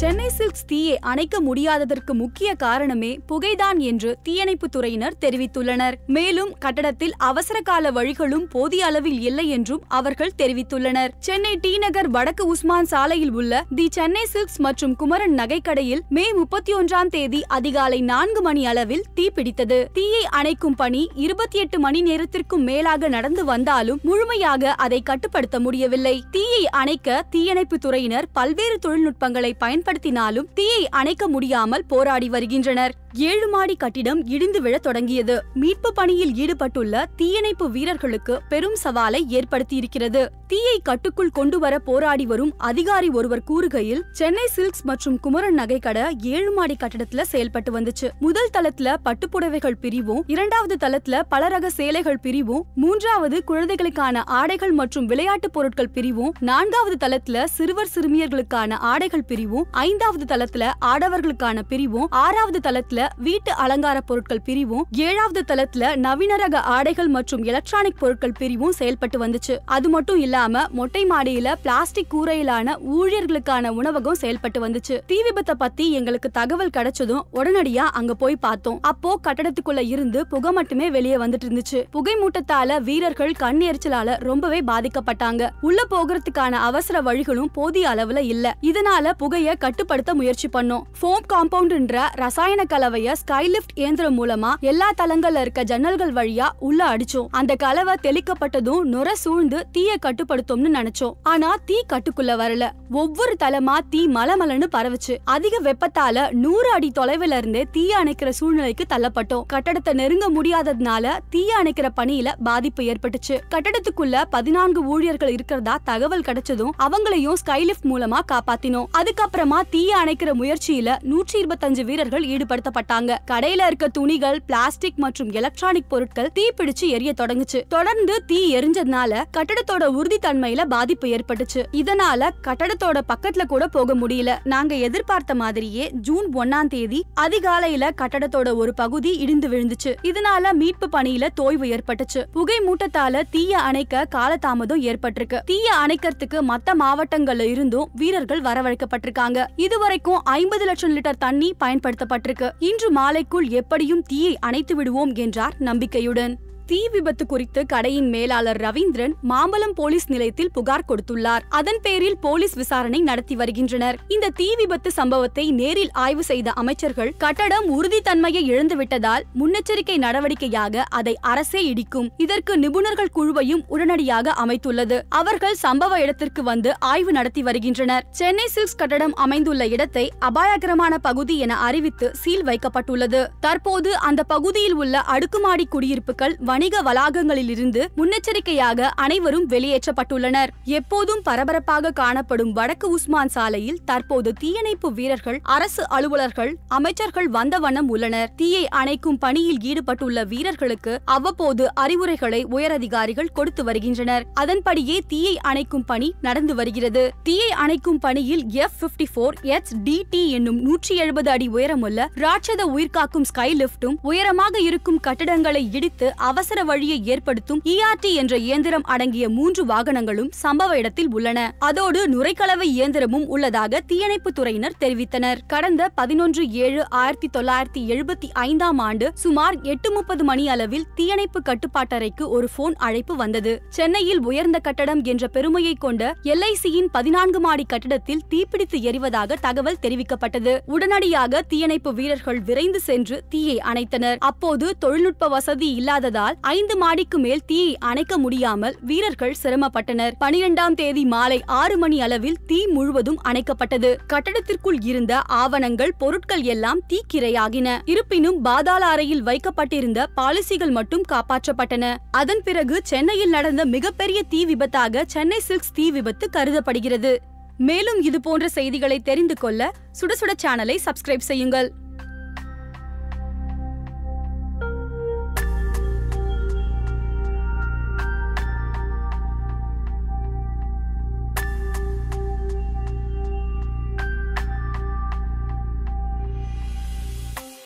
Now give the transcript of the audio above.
Chennai silks தீயை அணைக்க முடியாததற்கு முக்கிய காரணமே புகைதான் என்று தீயணைப்பு துறையினர் தெரிவித்துள்ளனர். மேலும் கட்டடத்தில் அவசர கால வழிகளும் போதிய அளவில் இல்லை என்றும் அவர்கள் தெரிவித்துள்ளனர். சென்னை டி நகர் வடக்கு உஸ்மான் சாலையில் உள்ள தி சென்னை சில்க்ஸ் மற்றும் குமரன் நகைக்கடையில் மே முப்பத்தி ஒன்றாம் தேதி அதிகாலை நான்கு மணி அளவில் தீ பிடித்தது. தீயை அணைக்கும் பணி இருபத்தி எட்டு மணி நேரத்திற்கும் மேலாக நடந்து வந்தாலும் முழுமையாக அதை கட்டுப்படுத்த முடியவில்லை. தீயை அணைக்க தீயணைப்பு துறையினர் பல்வேறு தொழில்நுட்பங்களை பயன்படுத்தினாலும் தீயை அணைக்க முடியாமல் போராடி வருகின்றனர். ஏழு மாடி கட்டிடம் இடிந்து விழத் தொடங்கியது. மீட்பு பணியில் ஈடுபட்டுள்ள தீயணைப்பு வீரர்களுக்கு பெரும் சவாலை ஏற்படுத்தியிருக்கிறது. தீயை கட்டுக்குள் கொண்டு வர போராடி வரும் அதிகாரி ஒருவர் கூறுகையில் சென்னை சில்க்ஸ் மற்றும் குமரன் நகைக்கடை ஏழு மாடி கட்டடத்துல செயல்பட்டு வந்துச்சு. முதல் தளத்துல பட்டுப்புடவைகள் பிரிவும் இரண்டாவது தளத்துல பலரக சேலைகள் பிரிவும் மூன்றாவது குழந்தைகளுக்கான ஆடைகள் மற்றும் விளையாட்டு பொருட்கள் பிரிவும் நான்காவது தளத்துல சிறுவர் சிறுமியர்களுக்கான ஆடைகள் பிரிவும் ஐந்தாவது தளத்துல ஆடவர்களுக்கான பிரிவும் ஆறாவது தளத்துல வீட்டு அலங்கார பொருட்கள் பிரிவும் ஏழாவது தளத்துல நவீன ரக ஆடைகள் மற்றும் எலக்ட்ரானிக் பொருட்கள் பிரிவும் செயல்பட்டு வந்துச்சு. அது மட்டும் இல்லாம மொட்டை மாடியில பிளாஸ்டிக் கூரையிலான ஊழியர்களுக்கான உணவகம் செயல்பட்டு வந்துச்சு. தீ விபத்தை பத்தி எங்களுக்கு தகவல் கிடைச்சதும் உடனடியா அங்க போய் பார்த்தோம். அப்போ கட்டடத்துக்குள்ள இருந்து புகை மட்டுமே வெளியே வந்துட்டு இருந்துச்சு. புகை மூட்டத்தால வீரர்கள் கண் எரிச்சலால ரொம்பவே பாதிக்கப்பட்டாங்க. உள்ள போகிறதுக்கான அவசர வழிகளும் போதிய அளவுல இல்ல. இதனால புகைய கட்டுப்படுத்த முயற்சி பண்ணோம். ஃபோம் காம்பவுண்ட்ன்ற ரசாயன கலவைய ஸ்கைலிஃப்ட் இயந்திரம் மூலமா எல்லா தளங்கள்ல இருக்க ஜன்னல்கள் வழியா உள்ள அடிச்சோம். அந்த கலவை தெளிக்கப்பட்டதும் நுர சூழ்ந்து தீய கட்டுப்படுத்தும்னு நினைச்சோம். ஆனா தீ கட்டுக்குள்ள வரல. ஒவ்வொரு தளமா தீ மலமலன்னு பரவுச்சு. அதிக வெப்பத்தால நூறு அடி தொலைவுல இருந்தே தீய அணைக்கிற சூழ்நிலைக்கு தள்ளப்பட்டோம். கட்டடத்தை நெருங்க முடியாததுனால தீய அணைக்கிற பணியில பாதிப்பு ஏற்பட்டுச்சு. கட்டடத்துக்குள்ள பதினான்கு ஊழியர்கள் இருக்கிறதா தகவல் கிடைச்சதும் அவங்களையும் ஸ்கைலிஃப்ட் மூலமா காப்பாத்தினோம். அதுக்கப்புறமா தீய அணைக்கிற முயற்சியில நூற்றி இருபத்தஞ்சு வீரர்கள் ஈடுபடுத்தப்பட்டாங்க. கடையில இருக்க துணிகள் பிளாஸ்டிக் மற்றும் எலக்ட்ரானிக் பொருட்கள் தீ பிடிச்சு எரிய தொடங்குச்சு. தொடர்ந்து தீ எரிஞ்சதுனால கட்டடத்தோட உறுதித்தன்மையில பாதிப்பு ஏற்பட்டுச்சு. இதனால கட்டடத்தோட பக்கத்துல கூட போக முடியல. நாங்க எதிர்பார்த்த மாதிரியே ஜூன் ஒன்னாம் தேதி அதிகாலையில கட்டடத்தோட ஒரு பகுதி இடிந்து விழுந்துச்சு. இதனால மீட்பு பணியில தோய்வு ஏற்பட்டுச்சு. புகை மூட்டத்தால தீய அணைக்க காலதாமதம் ஏற்பட்டிருக்கு. தீய அணைக்கிறதுக்கு மத்த மாவட்டங்கள்ல இருந்தும் வீரர்கள் வரவழைக்கப்பட்டிருக்காங்க. இதுவரைக்கும் ஐம்பது லட்சம் லிட்டர் தண்ணி பயன்படுத்தப்பட்டிருக்கு. இன்று மாலைக்குள் எப்படியும் தீயை அணைத்து விடுவோம் என்றார் நம்பிக்கையுடன். தீ விபத்து குறித்து கடையின் மேலாளர் ரவீந்திரன் மாம்பலம் போலீஸ் நிலையத்தில் புகார் கொடுத்துள்ளார். அதன் பேரில் போலீஸ் விசாரணை நடத்தி வருகின்றனர். இந்த தீ விபத்து சம்பவத்தை நேரில் ஆய்வு செய்த அமைச்சர்கள் கட்டடம் உறுதித்தன்மையை இழந்துவிட்டதால் முன்னெச்சரிக்கை நடவடிக்கையாக அதை அரசே இடிக்கும். இதற்கு நிபுணர்கள் குழுவையும் உடனடியாக அமைத்துள்ளது. அவர்கள் சம்பவ இடத்திற்கு வந்து ஆய்வு நடத்தி வருகின்றனர். சென்னை சில்க்ஸ் கட்டடம் அமைந்துள்ள இடத்தை அபாயகரமான பகுதி என அறிவித்து சீல் வைக்கப்பட்டுள்ளது. தற்போது அந்த பகுதியில் உள்ள அடுக்குமாடி குடியிருப்புகள் வணிக வளாகங்களிலிருந்து முன்னெச்சரிக்கையாக அனைவரும் வெளியேற்றப்பட்டுள்ளனர். எப்போதும் பரபரப்பாக காணப்படும் வடக்கு உஸ்மான் சாலையில் தற்போது தீயணைப்பு வீரர்கள் அரசு அலுவலர்கள் அமைச்சர்கள் வந்த வண்ணம் உள்ளனர். தீயை அணைக்கும் பணியில் ஈடுபட்டுள்ள வீரர்களுக்கு அவ்வப்போது அறிவுரைகளை உயரதிகாரிகள் கொடுத்து வருகின்றனர். அதன்படியே தீயை அணைக்கும் பணி நடந்து வருகிறது. தீயை அணைக்கும் பணியில் F fifty four H D D என்னும் நூற்றி எழுபது அடி உயரமுள்ள ராட்சத உயிர்காக்கும் ஸ்கை லிப்டும் உயரமாக இருக்கும் கட்டடங்களை இடித்து அவசர வழியை ஏற்படுத்தும் இஆர்டி என்ற இயந்திரம் அடங்கிய மூன்று வாகனங்களும் சம்பவ இடத்தில் உள்ளன. அதோடு நுரைக்கலவை இயந்திரமும் உள்ளதாக தீயணைப்பு துறையினர் தெரிவித்தனர். கடந்த பதினொன்று ஏழு ஆயிரத்தி தொள்ளாயிரத்தி எழுபத்தி ஐந்தாம் ஆண்டு சுமார் எட்டு முப்பது மணி அளவில் தீயணைப்பு கட்டுப்பாட்டறைக்கு ஒரு போன் அழைப்பு வந்தது. சென்னையில் உயர்ந்த கட்டடம் என்ற பெருமையை கொண்ட எல்ஐசியின் பதினான்கு மாடி கட்டிடத்தில் தீப்பிடித்து எரிவதாக தகவல் தெரிவிக்கப்பட்டது. உடனடியாக தீயணைப்பு வீரர்கள் விரைந்து சென்று தீயை அணைத்தனர். அப்போது தொழில்நுட்ப வசதி இல்லாததால் ஐந்து மாடிக்கு மேல் தீயை அணைக்க முடியாமல் வீரர்கள் சிரமப்பட்டனர். பனிரெண்டாம் தேதி மாலை ஆறு மணி அளவில் தீ முழுவதும் அணைக்கப்பட்டது. கட்டடத்திற்குள் இருந்த ஆவணங்கள் பொருட்கள் எல்லாம் தீக்கிரையாகின. இருப்பினும் பாதாள அறையில் வைக்கப்பட்டிருந்த பாலிசிகள் மட்டும் காப்பாற்றப்பட்டன. அதன் பிறகு சென்னையில் நடந்த மிகப்பெரிய தீ விபத்தாக சென்னை சில்க்ஸ் தீ விபத்து கருதப்படுகிறது. மேலும் இது போன்ற செய்திகளை தெரிந்து கொள்ள சுட சுட சேனலை சப்ஸ்கிரைப் செய்யுங்கள்.